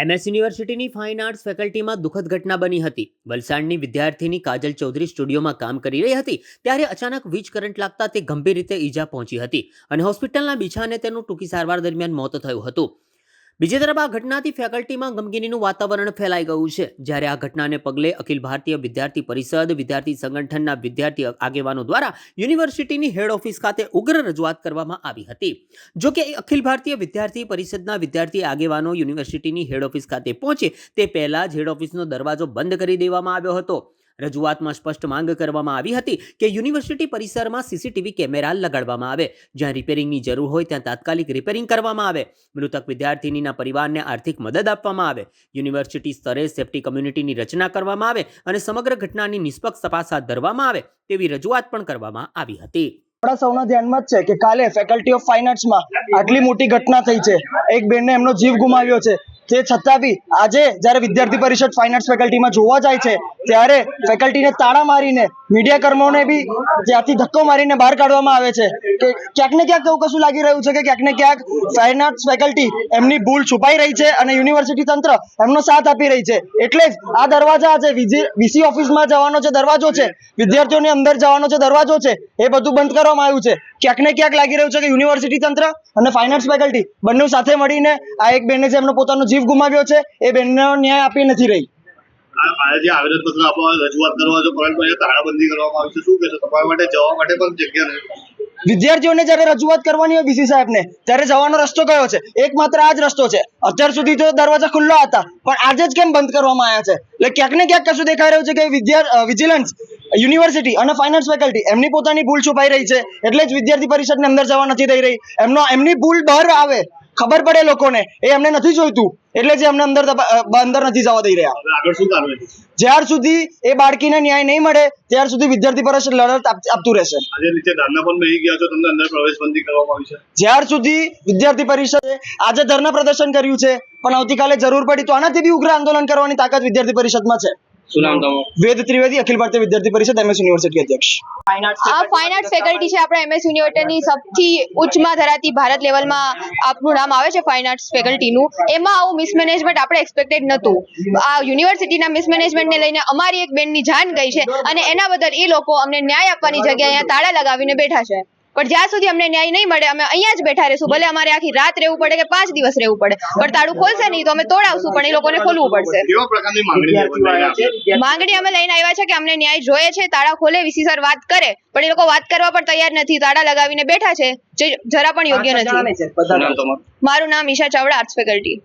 MS યુનિવર્સિટીની fine arts ફેકલ્ટીમાં દુઃખદ ઘટના બની હતી. વલસાડની વિદ્યાર્થીની કાજલ ચૌધરી સ્ટુડિયોમાં કામ કરી રહી હતી, ત્યારે અચાનક વીજ કરંટ લાગતા તે ગંભીર રીતે ઈજા પહોંચી હતી અને હોસ્પિટલના બીછાને તેનું ટૂંકી સારવાર દરમિયાન મોત થયું હતું. બીજી તરફ આ ઘટનાથી ફેકલ્ટીમાં ગમગીનીનું વાતાવરણ ફેલાઈ ગયું છે. જ્યારે આ ઘટનાને પગલે અખિલ ભારતીય વિદ્યાર્થી પરિષદ, વિદ્યાર્થી સંગઠનના વિદ્યાર્થી આગેવાનો દ્વારા યુનિવર્સિટીની હેડ ઓફિસ ખાતે ઉગ્ર રજૂઆત કરવામાં આવી હતી. જો કે અખિલ ભારતીય વિદ્યાર્થી પરિષદના વિદ્યાર્થી આગેવાનો યુનિવર્સિટીની હેડ ઓફિસ ખાતે પહોંચે, તે પહેલાં જ હેડ ઓફિસનો દરવાજો બંધ કરી દેવામાં આવ્યો હતો. રજૂઆતમાં સ્પષ્ટ માંગ કરવામાં આવી હતી કે યુનિવર્સિટી પરિસરમાં સીસીટીવી કેમેરા લગાડવામાં આવે. જ્યાં રિપેરિંગની જરૂર હોય ત્યાં તાત્કાલિક રિપેરિંગ કરવામાં આવે. મૃતક વિદ્યાર્થીનીના પરિવારને આર્થિક મદદ આપવામાં આવે. યુનિવર્સિટી સ્તરે સેફટી કમ્યુનિટીની રચના કરવામાં આવે અને સમગ્ર ઘટનાની નિષ્પક્ષ તપાસ હાથ ધરવામાં આવે તેવી રજૂઆત પણ કરવામાં આવી હતી. આપણા સૌના ધ્યાનમાં જ છે કે કાલે ફેકલ્ટી ઓફ ફાઇન આર્ટ્સમાં આટલી મોટી ઘટના થઈ છે. એક બેનને એમનો જીવ ગુમાવ્યો છે. તે છતાં બી આજે જ્યારે વિદ્યાર્થી પરિષદ ફાઇન આર્ટ્સ ફેકલ્ટીમાં જોવા જાય છે, ત્યારે ફેકલ્ટીને તાળા મારીને મીડિયા કર્મોને બી ત્યાંથી ધક્કો મારીને બહાર કાઢવામાં આવે છે. ક્યાંક ને ક્યાંક એવું કશું લાગી રહ્યું છે કે ક્યાંક ને ક્યાંક ફાઇન આર્ટ્સ ફેકલ્ટી એમની ભૂલ છુપાઈ રહી છે અને યુનિવર્સિટી તંત્ર એમનો સાથ આપી રહી છે. એટલે જ આ દરવાજા છે વીસી ઓફિસમાં જવાનો જે દરવાજો છે, વિદ્યાર્થીઓની અંદર જવાનો જે દરવાજો છે, એ બધું બંધ કરવામાં આવ્યું છે. ક્યાંક ને ક્યાંક લાગી રહ્યું છે કે યુનિવર્સિટી તંત્ર અને ફાઇનાન્સ ફેકલ્ટી બંને સાથે મળીને આ એક બેને જે એમનો પોતાનો જીવ ગુમાવ્યો છે, એ બેનનો ન્યાય આપી નથી રહી. આ આ જે આપવા, રજૂઆત કરવા છો પરંતુ અહીંયા તાળાબંધી કરવામાં આવી છે. શું કહેશો? તમારા માટે, જવા માટે પણ જગ્યા નથી. વિદ્યાર્થીઓને જ્યારે રજૂઆત કરવાની હોય વીસી સાહેબને, ત્યારે જવાનો રસ્તો કયો છે? એકમાત્ર આ જ રસ્તો છે. અત્યાર સુધી તો દરવાજા ખુલ્લા હતા, પણ આજે જ કેમ બંધ કરવામાં આવ્યા છે? એટલે ક્યાંક ને ક્યાંક કશું દેખાઈ રહ્યું છે કે વિદ્યા વિજિલન્સ, યુનિવર્સિટી અને ફાઇનાન્સ ફેકલ્ટી એમની પોતાની ભૂલ છુપાઈ રહી છે. એટલે જ વિદ્યાર્થી પરિષદને અંદર જવા નથી થઈ રહી. એમનો, એમની ભૂલ બહાર આવે ખબર પડે લોકોને. એ એમને નથી જોઈતું. એટલે જે એમને અંદર અંદર નથી જવા દઈ રહ્યા. આગળ શું કાર્યવાહી જ્યાર સુધી એ બાળકીને ન્યાય નહીં મળે ત્યાર સુધી વિદ્યાર્થી પરિષદ લડત આપતું રહેશે. આજે નીચે ધરના પણ બેસી ગયા છો તમને અંદર પ્રવેશ કરવામાં આવી છે. જ્યાર સુધી વિદ્યાર્થી પરિષદે આજે ધરના પ્રદર્શન કર્યું છે પણ આવતીકાલે જરૂર પડી તો આનાથી બી ઉગ્ર આંદોલન કરવાની તાકાત વિદ્યાર્થી પરિષદમાં છે. શું નામ તમારું? વેદ ત્રિવેદી અખિલ ભારતીય વિદ્યાર્થી પરિષદ એમએસ યુનિવર્સિટી અધ્યક્ષ. આ ફાઇન આર્ટ ફેકલ્ટી છે આપણા એમએસ યુનિવર્સિટીની સૌથી ઉચ્ચમાં ધરાતી ભારત લેવલમાં આપનું નામ આવે છે ફાઇન આર્ટ્સ ફેકલ્ટીનું એમાં આવું મિસમેનેજમેન્ટ આપણે એક્સપેક્ટેડ નહોતું. આ યુનિવર્સિટીના મિસમેનેજમેન્ટને લઈને અમારી એક બેનની જાન ગઈ છે અને એના બદલ એ લોકો અમને ન્યાય આપવાની જગ્યાએ અહીંયા તાળા લગાવીને બેઠા છે. પણ જ્યાં સુધી અમને ન્યાય નહીં મળે અમે અહીંયા જ બેઠા રહેશું. ભલે અમારે આખી રાત રહેવું પડે કે પાંચ દિવસ રહેવું પડે પણ તાળું ખોલશે નહીં તો અમે તોડાવશું પણ એ લોકોને ખોલવું પડશે. માંગણી અમે લઈને આવ્યા છે કે અમને ન્યાય જોઈએ છે તાળા ખોલે વીસી સર વાત કરે પણ એ લોકો વાત કરવા પણ તૈયાર નથી તાળા લગાવીને બેઠા છે જે જરા પણ યોગ્ય નથી. મારું નામ ઈશા ચાવડા આર્ટ્સ ફેકલ્ટી